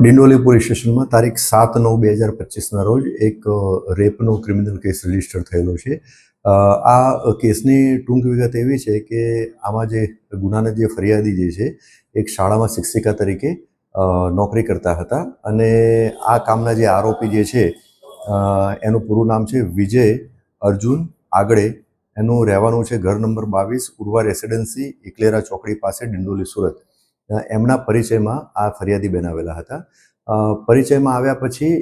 Dindoli police સ્ટેશનમાં તારીખ સાત નવ બે હજાર પચીસના રોજ એક રેપનો ક્રિમિનલ કેસ રજિસ્ટર થયેલો છે. આ કેસની ટૂંક વિગત એવી છે કે આમાં જે ગુનાના જે ફરિયાદી જે છે, એક શાળામાં શિક્ષિકા તરીકે નોકરી કરતા હતા અને આ કામના જે આરોપી જે છે એનું પૂરું નામ છે વિજય અર્જુન આગળે એનું રહેવાનું છે ઘર નંબર બાવીસ ઉર્વા રેસિડેન્સી ઇકલેરા ચોકડી પાસે, ડિંડોલી, સુરત. એમના પરિચયમાં આ ફરિયાદી બેન આવેલા હતા. પરિચયમાં આવ્યા પછી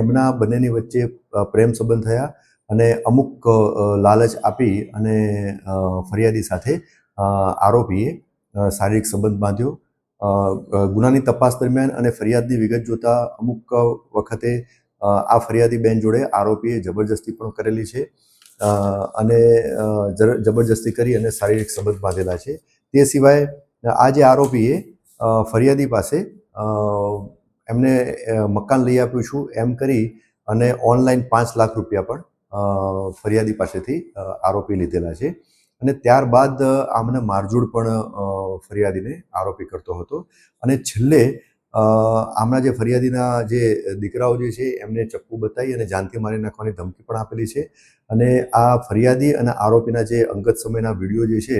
એમના બંનેની વચ્ચે પ્રેમ સંબંધ થયા અને અમુક લાલચ આપી અને ફરિયાદી સાથે આરોપીએ શારીરિક સંબંધ બાંધ્યો. ગુનાની તપાસ દરમિયાન અને ફરિયાદની વિગત જોતા અમુક વખતે આ ફરિયાદી બેન જોડે આરોપીએ જબરજસ્તી પણ કરેલી છે. અને જબરજસ્તી કરી અને શારીરિક સંબંધ બાંધેલા છે. તે સિવાય આ જે આરોપીએ ફરિયાદી પાસે એમને મકાન લઈ આપ્યું છું એમ કરી અને ઓનલાઈન પાંચ લાખ રૂપિયા પણ ફરિયાદી પાસેથી આરોપી લીધેલા છે. અને ત્યારબાદ આમને મારઝૂડ પણ ફરિયાદીને આરોપી કરતો હતો. અને છેલ્લે આમના જે ફરિયાદીના જે દીકરાઓ જે છે, એમને ચપ્પુ બતાવી અને જાનથી મારી નાખવાની ધમકી પણ આપેલી છે. અને આ ફરિયાદી અને આરોપીના જે અંગત સમયના વીડિયો જે છે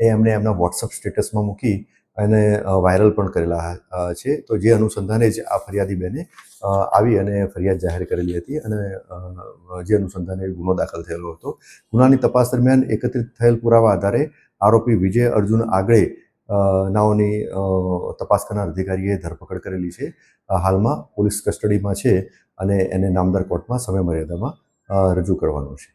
એ એમણે એમના વોટ્સઅપ સ્ટેટસમાં મૂકી અને વાયરલ પણ કરેલા છે. તો જે અનુસંધાને જ આ ફરિયાદી બેને આવી અને ફરિયાદ જાહેર કરેલી હતી અને જે અનુસંધાને ગુનો દાખલ થયેલો હતો. ગુનાની તપાસ દરમિયાન એકત્રિત થયેલ પુરાવા આધારે આરોપી વિજય અર્જુન આગળે નાઓની તપાસ કરનાર અધિકારીએ ધરપકડ કરેલી છે. હાલમાં પોલીસ કસ્ટડીમાં છે અને એને નામદાર કોર્ટમાં સમય મર્યાદામાં રજૂ કરવાનું છે.